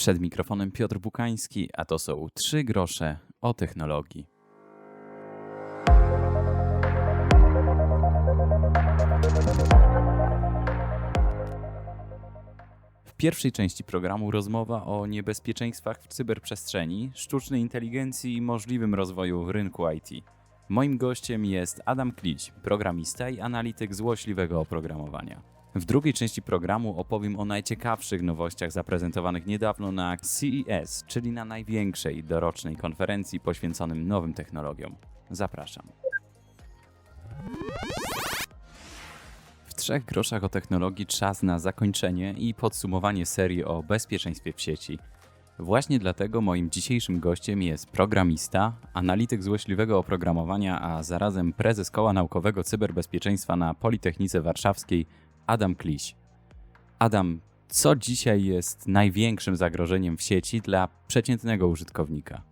Przed mikrofonem Piotr Bukański, a to są trzy grosze o technologii. W pierwszej części programu rozmowa o niebezpieczeństwach w cyberprzestrzeni, sztucznej inteligencji i możliwym rozwoju rynku IT. Moim gościem jest Adam Klić, programista i analityk złośliwego oprogramowania. W drugiej części programu opowiem o najciekawszych nowościach zaprezentowanych niedawno na CES, czyli na największej dorocznej konferencji poświęconym nowym technologiom. Zapraszam. W trzech groszach o technologii czas na zakończenie i podsumowanie serii o bezpieczeństwie w sieci. Właśnie dlatego moim dzisiejszym gościem jest programista, analityk złośliwego oprogramowania, a zarazem prezes Koła Naukowego Cyberbezpieczeństwa na Politechnice Warszawskiej Adam Kliś. Adam, co dzisiaj jest największym zagrożeniem w sieci dla przeciętnego użytkownika?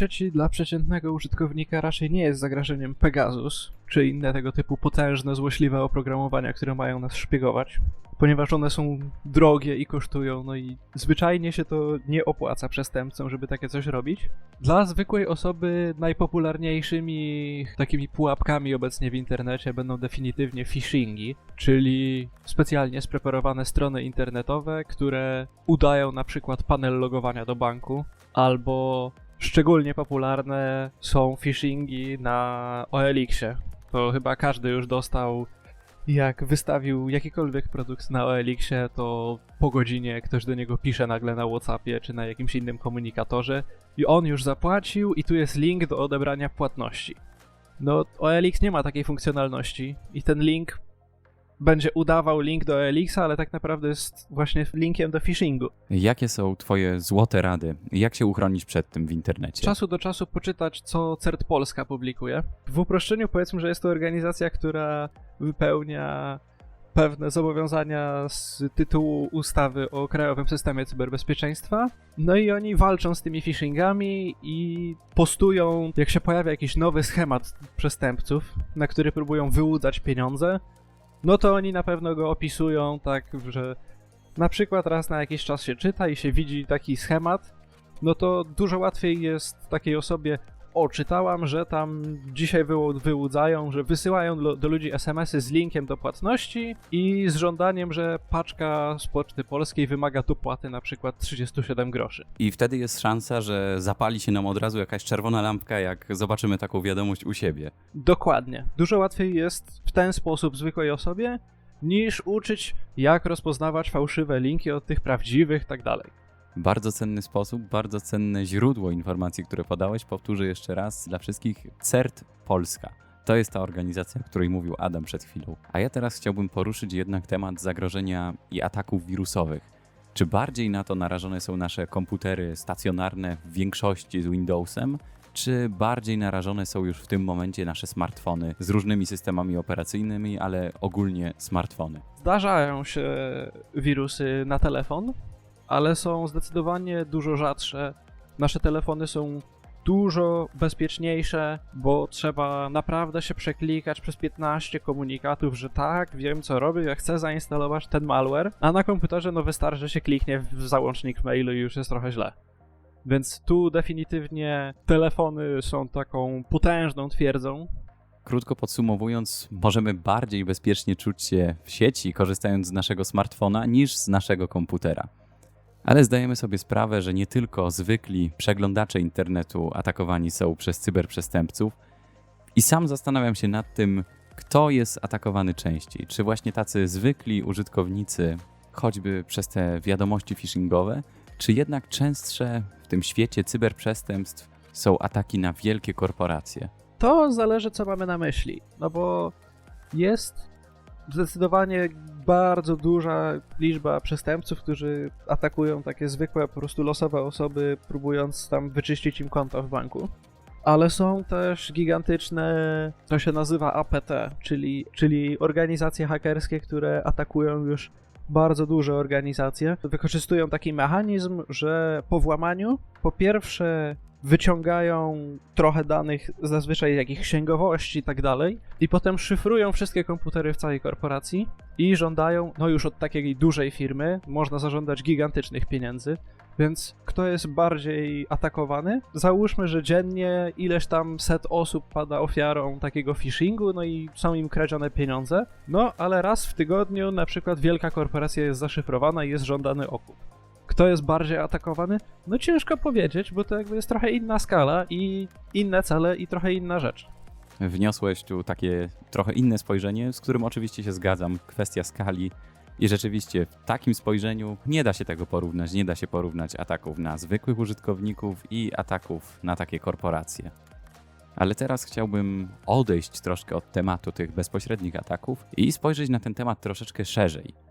Sieci dla przeciętnego użytkownika raczej nie jest zagrożeniem Pegasus, czy inne tego typu potężne, złośliwe oprogramowania, które mają nas szpiegować, ponieważ one są drogie i kosztują, no i zwyczajnie się to nie opłaca przestępcom, żeby takie coś robić. Dla zwykłej osoby najpopularniejszymi takimi pułapkami obecnie w internecie będą definitywnie phishingi, czyli specjalnie spreparowane strony internetowe, które udają na przykład panel logowania do banku, albo szczególnie popularne są phishingi na OLX-ie. To chyba każdy już dostał jak wystawił jakikolwiek produkt na OLX-ie, to po godzinie ktoś do niego pisze nagle na WhatsAppie czy na jakimś innym komunikatorze i on już zapłacił i tu jest link do odebrania płatności. No, OLX nie ma takiej funkcjonalności i ten link będzie udawał link do OLX, ale tak naprawdę jest właśnie linkiem do phishingu. Jakie są Twoje złote rady? Jak się uchronić przed tym w internecie? Z czasu do czasu poczytać, co CERT Polska publikuje. W uproszczeniu powiedzmy, że jest to organizacja, która wypełnia pewne zobowiązania z tytułu ustawy o Krajowym Systemie Cyberbezpieczeństwa. No i oni walczą z tymi phishingami i postują, jak się pojawia jakiś nowy schemat przestępców, na który próbują wyłudzać pieniądze, no to oni na pewno go opisują tak, że na przykład raz na jakiś czas się czyta i się widzi taki schemat, no to dużo łatwiej jest takiej osobie, o, czytałam, że tam dzisiaj wyłudzają, że wysyłają do, do ludzi SMS-y z linkiem do płatności i z żądaniem, że paczka z Poczty Polskiej wymaga dopłaty na przykład 37 groszy. I wtedy jest szansa, że zapali się nam od razu jakaś czerwona lampka, jak zobaczymy taką wiadomość u siebie. Dokładnie. Dużo łatwiej jest w ten sposób zwykłej osobie, niż uczyć, jak rozpoznawać fałszywe linki od tych prawdziwych, tak dalej. Bardzo cenny sposób, bardzo cenne źródło informacji, które podałeś. Powtórzę jeszcze raz dla wszystkich: CERT Polska. To jest ta organizacja, o której mówił Adam przed chwilą. A ja teraz chciałbym poruszyć jednak temat zagrożenia i ataków wirusowych. Czy bardziej na to narażone są nasze komputery stacjonarne w większości z Windowsem, czy bardziej narażone są już w tym momencie nasze smartfony z różnymi systemami operacyjnymi, ale ogólnie smartfony? Zdarzają się wirusy na telefon, ale są zdecydowanie dużo rzadsze. Nasze telefony są dużo bezpieczniejsze, bo trzeba naprawdę się przeklikać przez 15 komunikatów, że tak, wiem co robię, ja chcę zainstalować ten malware, a na komputerze no wystarczy, że się kliknie w załącznik mailu i już jest trochę źle. Więc tu definitywnie telefony są taką potężną twierdzą. Krótko podsumowując, możemy bardziej bezpiecznie czuć się w sieci, korzystając z naszego smartfona, niż z naszego komputera. Ale zdajemy sobie sprawę, że nie tylko zwykli przeglądacze internetu atakowani są przez cyberprzestępców. I sam zastanawiam się nad tym, kto jest atakowany częściej. Czy właśnie tacy zwykli użytkownicy, choćby przez te wiadomości phishingowe, czy jednak częstsze w tym świecie cyberprzestępstw są ataki na wielkie korporacje? To zależy, co mamy na myśli. No bo jest zdecydowanie bardzo duża liczba przestępców, którzy atakują takie zwykłe, po prostu losowe osoby, próbując tam wyczyścić im konta w banku. Ale są też gigantyczne, to się nazywa APT, czyli, czyli organizacje hakerskie, które atakują już bardzo duże organizacje. Wykorzystują taki mechanizm, że po włamaniu, po pierwsze, wyciągają trochę danych, zazwyczaj jakichś księgowości i tak dalej, i potem szyfrują wszystkie komputery w całej korporacji i żądają, no już od takiej dużej firmy, można zażądać gigantycznych pieniędzy, Więc kto jest bardziej atakowany? Załóżmy, że dziennie ileś tam set osób pada ofiarą takiego phishingu, no i są im kradzione pieniądze. No, ale raz w tygodniu na przykład wielka korporacja jest zaszyfrowana i jest żądany okup. Kto jest bardziej atakowany? No ciężko powiedzieć, bo to jakby jest trochę inna skala i inne cele i trochę inna rzecz. Wniosłeś tu takie trochę inne spojrzenie, z którym oczywiście się zgadzam. Kwestia skali. I rzeczywiście w takim spojrzeniu nie da się tego porównać. Nie da się porównać ataków na zwykłych użytkowników i ataków na takie korporacje. Ale teraz chciałbym odejść troszkę od tematu tych bezpośrednich ataków i spojrzeć na ten temat troszeczkę szerzej.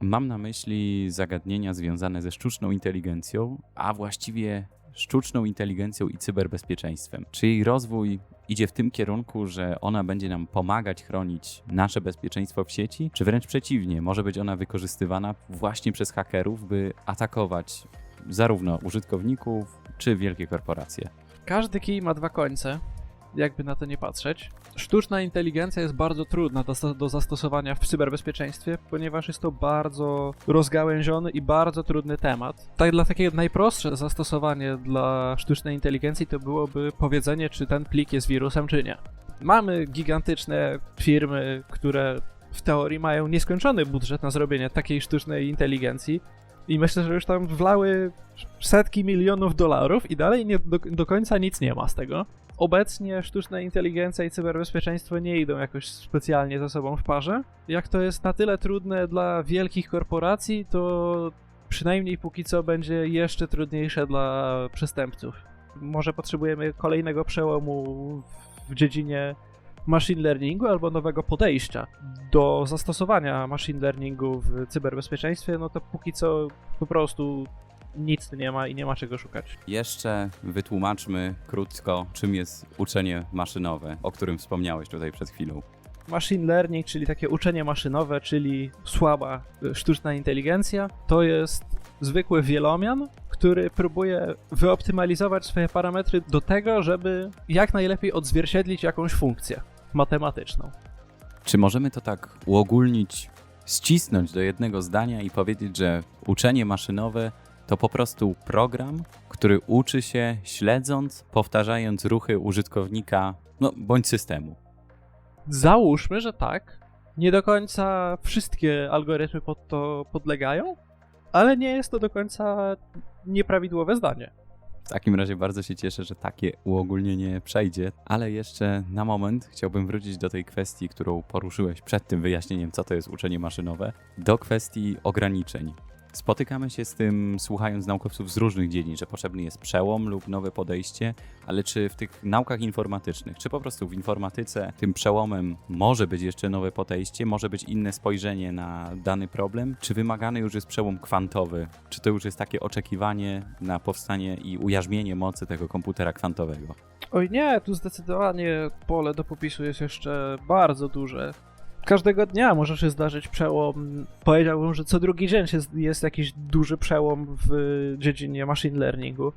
Mam na myśli zagadnienia związane ze sztuczną inteligencją, a właściwie sztuczną inteligencją i cyberbezpieczeństwem. Czy jej rozwój idzie w tym kierunku, że ona będzie nam pomagać chronić nasze bezpieczeństwo w sieci, czy wręcz przeciwnie, może być ona wykorzystywana właśnie przez hakerów, by atakować zarówno użytkowników, czy wielkie korporacje? Każdy kij ma dwa końce, jakby na to nie patrzeć. Sztuczna inteligencja jest bardzo trudna do, do zastosowania w cyberbezpieczeństwie, ponieważ jest to bardzo rozgałęziony i bardzo trudny temat. Tak dla takiego najprostsze zastosowanie dla sztucznej inteligencji to byłoby powiedzenie, czy ten plik jest wirusem, czy nie. Mamy gigantyczne firmy, które w teorii mają nieskończony budżet na zrobienie takiej sztucznej inteligencji, i myślę, że już tam wlały setki milionów dolarów i dalej nie, do, do końca nic nie ma z tego. Obecnie sztuczna inteligencja i cyberbezpieczeństwo nie idą jakoś specjalnie ze sobą w parze. Jak to jest na tyle trudne dla wielkich korporacji, to przynajmniej póki co będzie jeszcze trudniejsze dla przestępców. Może potrzebujemy kolejnego przełomu w dziedzinie machine learningu albo nowego podejścia do zastosowania machine learningu w cyberbezpieczeństwie, no to póki co po prostu nic nie ma i nie ma czego szukać. Jeszcze wytłumaczmy krótko, czym jest uczenie maszynowe, o którym wspomniałeś tutaj przed chwilą. Machine learning, czyli takie uczenie maszynowe, czyli słaba y, sztuczna inteligencja, to jest zwykły wielomian, który próbuje wyoptymalizować swoje parametry do tego, żeby jak najlepiej odzwierciedlić jakąś funkcję matematyczną. Czy możemy to tak uogólnić, ścisnąć do jednego zdania i powiedzieć, że uczenie maszynowe to po prostu program, który uczy się śledząc, powtarzając ruchy użytkownika, no bądź systemu. Załóżmy, że tak. Nie do końca wszystkie algorytmy pod to podlegają, ale nie jest to do końca nieprawidłowe zdanie. W takim razie bardzo się cieszę, że takie uogólnienie przejdzie, ale jeszcze na moment chciałbym wrócić do tej kwestii, którą poruszyłeś przed tym wyjaśnieniem, co to jest uczenie maszynowe, do kwestii ograniczeń. Spotykamy się z tym słuchając naukowców z różnych dziedzin, że potrzebny jest przełom lub nowe podejście, ale czy w tych naukach informatycznych, czy po prostu w informatyce tym przełomem może być jeszcze nowe podejście, może być inne spojrzenie na dany problem, czy wymagany już jest przełom kwantowy, czy to już jest takie oczekiwanie na powstanie i ujarzmienie mocy tego komputera kwantowego? Oj nie, tu zdecydowanie pole do popisu jest jeszcze bardzo duże każdego dnia może się zdarzyć przełom. Powiedziałbym, że co drugi dzień jest, jakiś duży przełom w dziedzinie machine learningu,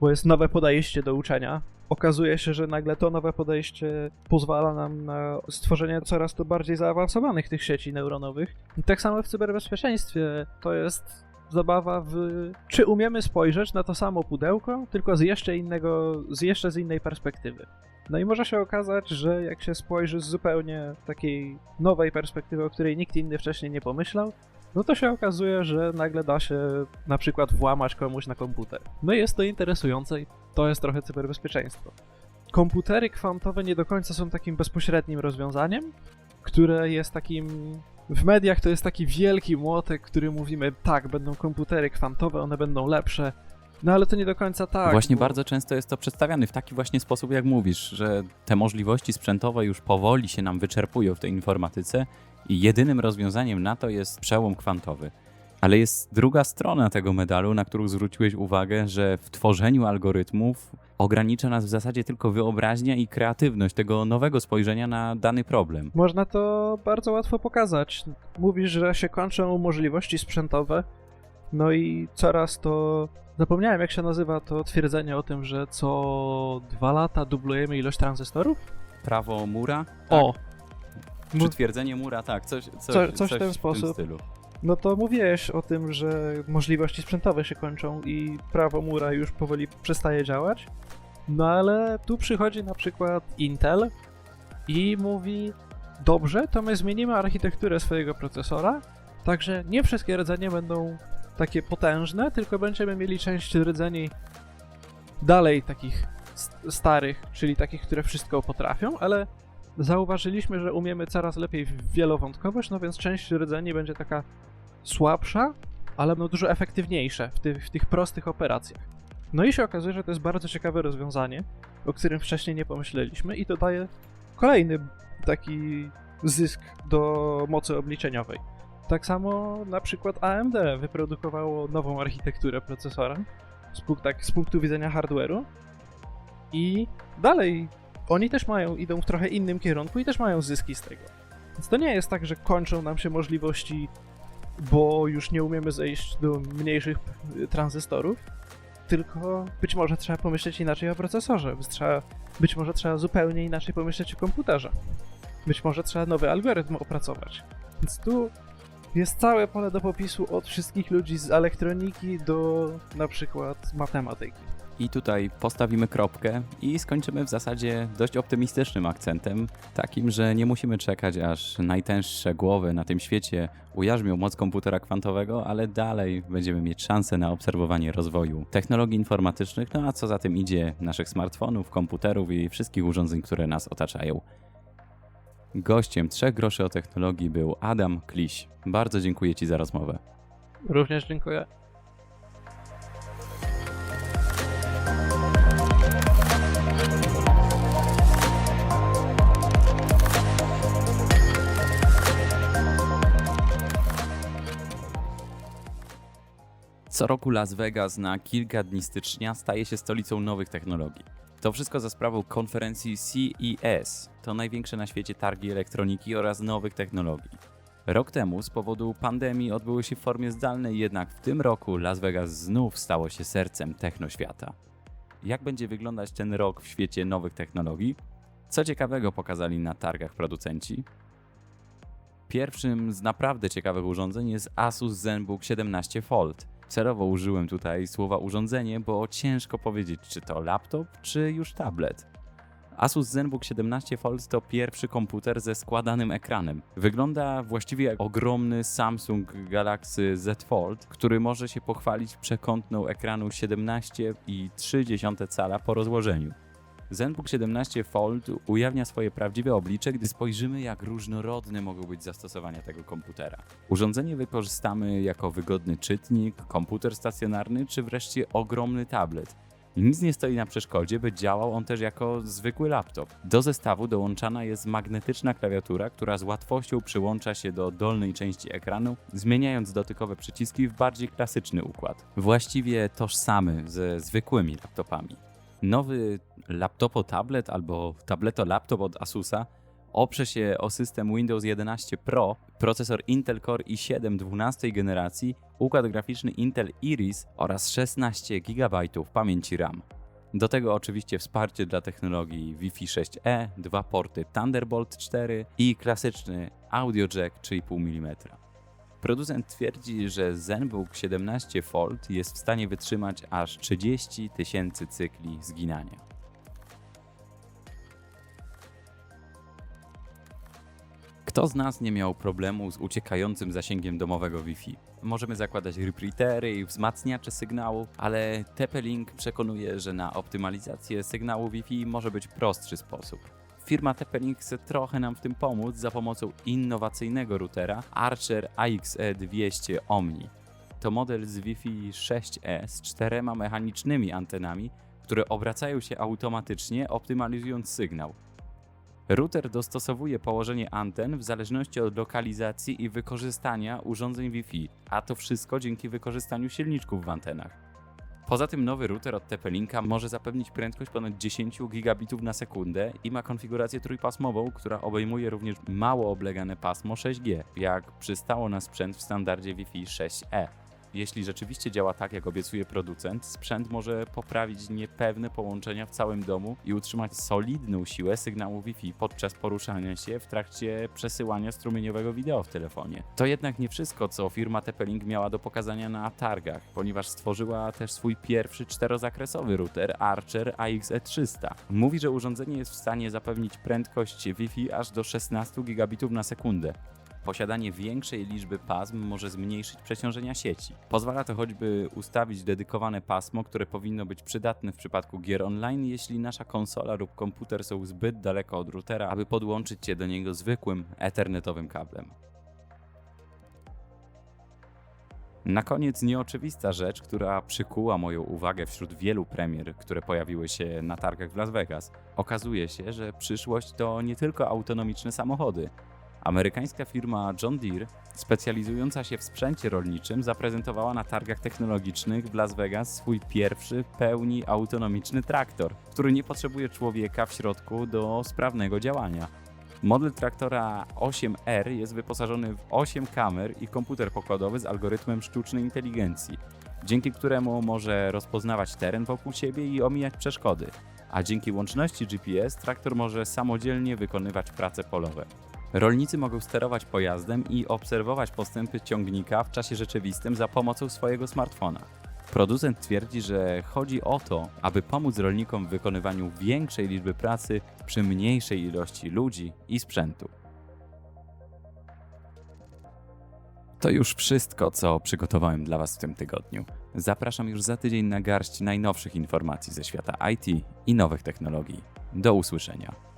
bo jest nowe podejście do uczenia. Okazuje się, że nagle to nowe podejście pozwala nam na stworzenie coraz to bardziej zaawansowanych tych sieci neuronowych. I tak samo w cyberbezpieczeństwie to jest zabawa w czy umiemy spojrzeć na to samo pudełko, tylko z jeszcze innego, z jeszcze z innej perspektywy. No i może się okazać, że jak się spojrzy z zupełnie takiej nowej perspektywy, o której nikt inny wcześniej nie pomyślał, no to się okazuje, że nagle da się na przykład włamać komuś na komputer. No i jest to interesujące i to jest trochę cyberbezpieczeństwo. Komputery kwantowe nie do końca są takim bezpośrednim rozwiązaniem, które jest takim w mediach to jest taki wielki młotek, który mówimy, tak, będą komputery kwantowe, one będą lepsze, no ale to nie do końca tak. Właśnie bo... bardzo często jest to przedstawiane w taki właśnie sposób, jak mówisz, że te możliwości sprzętowe już powoli się nam wyczerpują w tej informatyce i jedynym rozwiązaniem na to jest przełom kwantowy. Ale jest druga strona tego medalu, na którą zwróciłeś uwagę, że w tworzeniu algorytmów ogranicza nas w zasadzie tylko wyobraźnia i kreatywność tego nowego spojrzenia na dany problem. Można to bardzo łatwo pokazać. Mówisz, że się kończą możliwości sprzętowe, no i coraz to Zapomniałem, jak się nazywa to twierdzenie o tym, że co dwa lata dublujemy ilość tranzystorów? Prawo Mura? O! Tak. Czy twierdzenie Mura, tak, coś, coś, Co, coś, coś w ten sposób. stylu. No to mówiłeś o tym, że możliwości sprzętowe się kończą i prawo mura już powoli przestaje działać. No ale tu przychodzi na przykład Intel i mówi: Dobrze, to my zmienimy architekturę swojego procesora, także nie wszystkie rdzenie będą takie potężne, tylko będziemy mieli część rdzeni dalej takich st- starych, czyli takich, które wszystko potrafią, ale zauważyliśmy, że umiemy coraz lepiej wielowątkowość, no więc część rdzeni będzie taka słabsza, ale no dużo efektywniejsze w, tych w tych prostych operacjach. No i się okazuje, że to jest bardzo ciekawe rozwiązanie, o którym wcześniej nie pomyśleliśmy i to daje kolejny taki zysk do mocy obliczeniowej. Tak samo na przykład AMD wyprodukowało nową architekturę procesora z, punk- tak, z punktu widzenia hardware'u i dalej oni też mają, idą w trochę innym kierunku i też mają zyski z tego. Więc to nie jest tak, że kończą nam się możliwości, bo już nie umiemy zejść do mniejszych y, tranzystorów, tylko być może trzeba pomyśleć inaczej o procesorze, trzeba, być może trzeba zupełnie inaczej pomyśleć o komputerze. Być może trzeba nowy algorytm opracować. Więc tu jest całe pole do popisu od wszystkich ludzi z elektroniki do na przykład matematyki. I tutaj postawimy kropkę i skończymy w zasadzie dość optymistycznym akcentem, takim, że nie musimy czekać, aż najtęższe głowy na tym świecie ujarzmią moc komputera kwantowego, ale dalej będziemy mieć szansę na obserwowanie rozwoju technologii informatycznych, no a co za tym idzie naszych smartfonów, komputerów i wszystkich urządzeń, które nas otaczają. Gościem trzech groszy o technologii był Adam Kliś. Bardzo dziękuję Ci za rozmowę. Również dziękuję. Co roku Las Vegas na kilka dni stycznia staje się stolicą nowych technologii. To wszystko za sprawą konferencji CES. To największe na świecie targi elektroniki oraz nowych technologii. Rok temu z powodu pandemii odbyły się w formie zdalnej, jednak w tym roku Las Vegas znów stało się sercem technoświata. Jak będzie wyglądać ten rok w świecie nowych technologii? Co ciekawego pokazali na targach producenci? Pierwszym z naprawdę ciekawych urządzeń jest Asus ZenBook 17 Fold. Celowo użyłem tutaj słowa urządzenie, bo ciężko powiedzieć, czy to laptop, czy już tablet. Asus ZenBook 17 Fold to pierwszy komputer ze składanym ekranem. Wygląda właściwie jak ogromny Samsung Galaxy Z Fold, który może się pochwalić przekątną ekranu 17,3 cala po rozłożeniu. ZenBook 17 Fold ujawnia swoje prawdziwe oblicze, gdy spojrzymy, jak różnorodne mogą być zastosowania tego komputera. Urządzenie wykorzystamy jako wygodny czytnik, komputer stacjonarny czy wreszcie ogromny tablet. Nic nie stoi na przeszkodzie, by działał on też jako zwykły laptop. Do zestawu dołączana jest magnetyczna klawiatura, która z łatwością przyłącza się do dolnej części ekranu, zmieniając dotykowe przyciski w bardziej klasyczny układ. Właściwie tożsamy ze zwykłymi laptopami. Nowy laptopo-tablet albo tableto-laptop od Asusa oprze się o system Windows 11 Pro, procesor Intel Core i7 12 generacji, układ graficzny Intel Iris oraz 16 GB pamięci RAM. Do tego oczywiście wsparcie dla technologii Wi-Fi 6E, dwa porty Thunderbolt 4 i klasyczny audio jack 3,5 mm. Producent twierdzi, że ZenBook 17 Fold jest w stanie wytrzymać aż 30 tysięcy cykli zginania. Kto z nas nie miał problemu z uciekającym zasięgiem domowego Wi-Fi? Możemy zakładać repeatery i wzmacniacze sygnału, ale TP-Link przekonuje, że na optymalizację sygnału Wi-Fi może być prostszy sposób. Firma TP-Link chce trochę nam w tym pomóc za pomocą innowacyjnego routera Archer AXE200 Omni. To model z Wi-Fi 6E z czterema mechanicznymi antenami, które obracają się automatycznie, optymalizując sygnał. Router dostosowuje położenie anten w zależności od lokalizacji i wykorzystania urządzeń Wi-Fi, a to wszystko dzięki wykorzystaniu silniczków w antenach. Poza tym nowy router od TP-Linka może zapewnić prędkość ponad 10 gigabitów na sekundę i ma konfigurację trójpasmową, która obejmuje również mało oblegane pasmo 6G, jak przystało na sprzęt w standardzie Wi-Fi 6E. Jeśli rzeczywiście działa tak, jak obiecuje producent, sprzęt może poprawić niepewne połączenia w całym domu i utrzymać solidną siłę sygnału Wi-Fi podczas poruszania się w trakcie przesyłania strumieniowego wideo w telefonie. To jednak nie wszystko, co firma TP-Link miała do pokazania na targach, ponieważ stworzyła też swój pierwszy czterozakresowy router Archer AXE300. Mówi, że urządzenie jest w stanie zapewnić prędkość Wi-Fi aż do 16 gigabitów na sekundę. Posiadanie większej liczby pasm może zmniejszyć przeciążenia sieci. Pozwala to choćby ustawić dedykowane pasmo, które powinno być przydatne w przypadku gier online, jeśli nasza konsola lub komputer są zbyt daleko od routera, aby podłączyć się do niego zwykłym ethernetowym kablem. Na koniec nieoczywista rzecz, która przykuła moją uwagę wśród wielu premier, które pojawiły się na targach w Las Vegas. Okazuje się, że przyszłość to nie tylko autonomiczne samochody. Amerykańska firma John Deere, specjalizująca się w sprzęcie rolniczym, zaprezentowała na targach technologicznych w Las Vegas swój pierwszy pełni autonomiczny traktor, który nie potrzebuje człowieka w środku do sprawnego działania. Model traktora 8R jest wyposażony w 8 kamer i komputer pokładowy z algorytmem sztucznej inteligencji, dzięki któremu może rozpoznawać teren wokół siebie i omijać przeszkody. A dzięki łączności GPS traktor może samodzielnie wykonywać prace polowe. Rolnicy mogą sterować pojazdem i obserwować postępy ciągnika w czasie rzeczywistym za pomocą swojego smartfona. Producent twierdzi, że chodzi o to, aby pomóc rolnikom w wykonywaniu większej liczby pracy przy mniejszej ilości ludzi i sprzętu. To już wszystko, co przygotowałem dla Was w tym tygodniu. Zapraszam już za tydzień na garść najnowszych informacji ze świata IT i nowych technologii. Do usłyszenia.